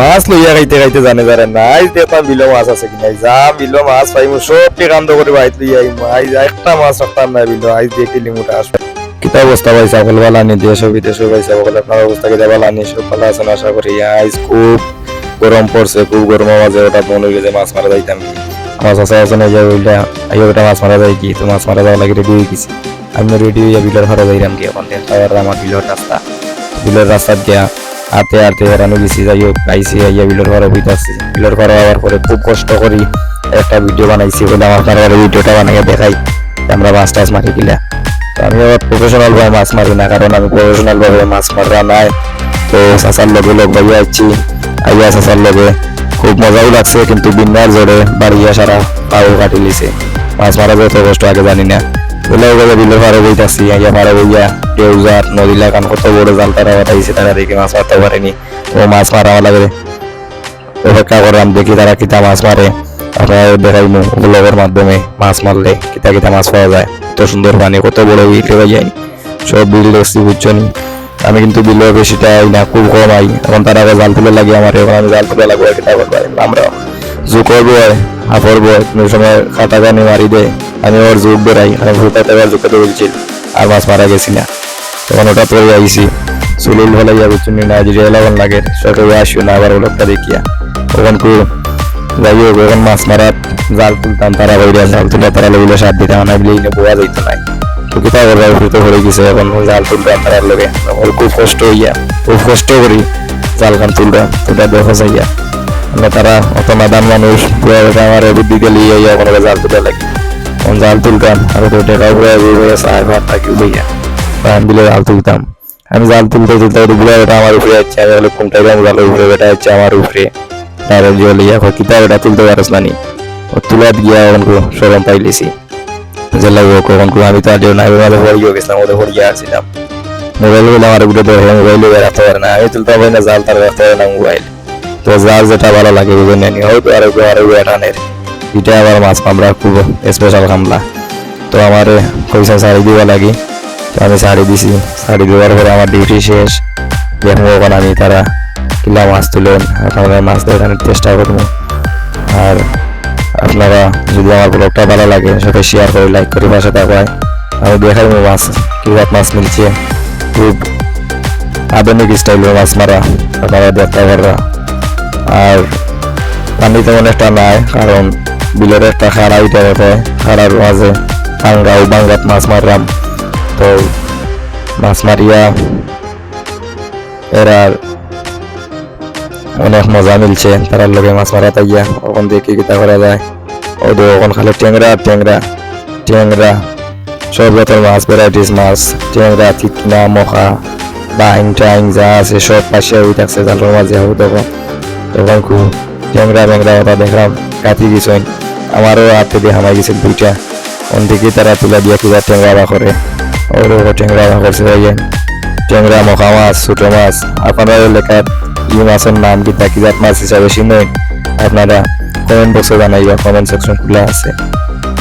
মাছ লইয়া খাইতে খাইতে জানে জানে নাই দেখতাম বিলো মাছ আছে কিনা যা বিলো মাছ পাইমু সবটি কান্দ করে বাইত লইয়া আইমু। আইজ একটা মাছ রাখতাম না বিলো আইজ দেখি লিমুটা আসবে। কিতা অবস্থা পাইছে সকল বালা নি দেশ বিদেশ পাইছে সকল আপনার অবস্থা কিতা বালা নি সব ভালো আছেন, আশা করি। আইজ খুব গরম পড়ছে, খুব গরম মাঝে ওটা মনে যে মাছ মারা যাইতাম। মাছ চাষা আছে না যে ওইটা আইয়া ওটা মাছ মারা যায় কি? তো মাছ মারা যাওয়া লাগে রেডি হয়ে গেছি। আমি রেডি হইয়া বিলের ঘরে যাইলাম কি এখন দেখা আমার বিলের রাস্তা। বিলের রাস্তাত গিয়া হাতে হাতে হেরানো গেছি যাই হোক আইসি, আইয়া বিলের ঘরে বইতাছি বিলের ঘরে আবার পরে খুব কষ্ট করি একটা ভিডিও বানাইছি বলে আমার আপনার ভিডিওটা বানাইয়া দেখাই। আমরা মাছ টাছ মারি কিলা। তো আমি আবার প্রফেশনাল ভাবে মাছ মারি না, কারণ আমি প্রফেশনাল ভাবে মাছ মারা নাই। তো চাচার লগে লোক ভাইয়া আইছি, আইয়া চাচার লগে। খুব মজাও লাগছে, কিন্তু বিন্যার জোরে বাড়িয়া সারা পাও কাটি লিছে মাছ মারা যত কষ্ট, আগে জানি না। বলে বলে বিলের পারে বইতাছি আইয়া পারে বইয়া দেউজার নদী লাগান কত বড় জাল তারা বাতাইছে তারা দেখে মাছ মারতে পারেনি ও মাছ মারা। লাগে অপেক্ষা করলাম দেখি তারা কিতা মাছ মারে আপনারা দেখাইমু ব্লগের মাধ্যমে মাছ মারলে কিতা কিতা মাছ পাওয়া যায় কত সুন্দর পানি কত বড় বিল হয়ে যায় সব বিল দেখছি বুঝছ নি? আমি কিন্তু বিলে বেশিটা না, খুব কম আই। এখন তারা জাল তুলে লাগে আমার এখন আমি জাল তুলে লাগবো কিতা করব আমরা হাফর বয় কোনো সময় খাটা গানি মারি দে। আমি ওর জুক বেড়াই, আমি ভুতাতে এবার জুকে দৌড়ছিল আর মাছ মারা গেছি না। তখন ওটা পরে আইসি সুলিল ভালো যাবে চুনি না যদি এলাকান লাগে। সরকারি আসিও না, আবার ওলোকটা দেখিয়া। তখন কু যাই হোক, এখন মাছ মারাত জাল তুলতাম, তারা বাইরে জাল তুলে তারা লইলে সাত দিতাম না বলে বোয়া যাইতো নাই। তো কিতা করব ফুটো হয়ে গেছে, এখন জাল তুলতাম তারা লগে। তখন খুব কষ্ট হইয়া, খুব কষ্ট করি জাল খান তুলতাম তুলটা দেখা যাইয়া। মানে তারা অত নাদান মানুষ আমার বুদ্ধি গেলে ইয়া কোনো জাল তুলে লাগে। জাল টাকা পুরো এভাবে সাহেব হাত থাকি লইয়া আমি দিলে জাল তুলতাম আমি জাল তুলতে তুলতে ডুবলে এটা আমার উপরে যাচ্ছে আমি বলে কোনটা আমি জালের উপরে বেটা যাচ্ছে আমার উপরে ডাইরেক্ট জলে ইয়া কিতা এটা তুলতে পারস না নি ও তুলাত গিয়া এখন কো সরম পাইলেছি যে লাগবো কখন কো আমি তো আর না মাঝে হয়ে গেছিলাম ওদের হরিয়া আসছিলাম মোবাইল বলে আমার উপরে ধরে মোবাইল রাখতে পারে না আমি তুলতে পারি না জাল তার রাখতে না মোবাইল তো জাল যেটা ভালো লাগে বুঝে নেনি হয়তো আর একটু এটানের এটা আবার মাছ কামড়া, খুব স্পেশাল কামলা তো আমার পয়সা শাড়ি দিবা লাগে। তো আমি শাড়ি দিছি। শাড়ি দেওয়ার পরে আমার ডিউটি শেষ। দেখব ওখানে আমি তারা কিলা মাছ তুলেন, আপনারা মাছ দেখানোর চেষ্টা করব আর আপনারা যদি আমার ব্লগটা ভালো লাগে সেটা শেয়ার করে লাইক করে পাশে থাকায় আমি দেখাইবো মাছ, কীভাবে মাছ মিলছে। খুব আধুনিক স্টাইলের মাছ মারা, আপনারা দেখতে পারবা আর পানি তেমন একটা নাই, কারণ বিলের একটা খাড়া উঠে খাড়ার মাঝে টাঙ্গা ও বাঙ্গাত মাছ মারলাম। তো মাছ মারিয়া এরা অনেক মজা মিলছে, তারার লগে মাছ মারা তাইয়া ওখান থেকে কি কিতা করা যায়? ও তো ওখান খালি ট্যাংরা ট্যাংরা ট্যাংরা। সব মাছ ভ্যারাইটিস মাছ, ট্যাংরা চিকনা মখা বাইং টাইং যা আছে সব পাশে হয়ে থাকছে জালের মাঝে হব তখন তখন খুব ট্যাংরা ব্যাংরা ওটা দেখলাম কাটি দিছেন। আমারও হাতে দিয়ে হামাই গেছিল দুইটা। ওন থেকে তারা তুলে দিয়ে কিবা ট্যাংরা করে। ওরও ট্যাংরা করছে, ভাইয়া। ট্যাংরা মখা মাছ, ছোটো মাছ। আপনারা এলাকার ই মাছের নাম কি তা কিজাত মাছ হিসাবে চিনেন? আপনারা কমেন্ট বক্সে জানাইবা কমেন্ট সেকশন খোলা আছে।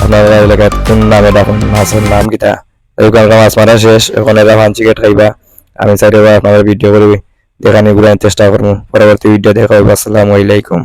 আপনারা এলাকার কোন নামে ডাকুন, মাছের নাম কিটা? ওইখানকার মাছ মারা শেষ, এখন এরা ভান খাইবা। আমি চাইলে আপনাদের ভিডিও করবি দেখানি গুলো চেষ্টা করব। পরবর্তী ভিডিও দেখা হবে। আসসালামু আলাইকুম।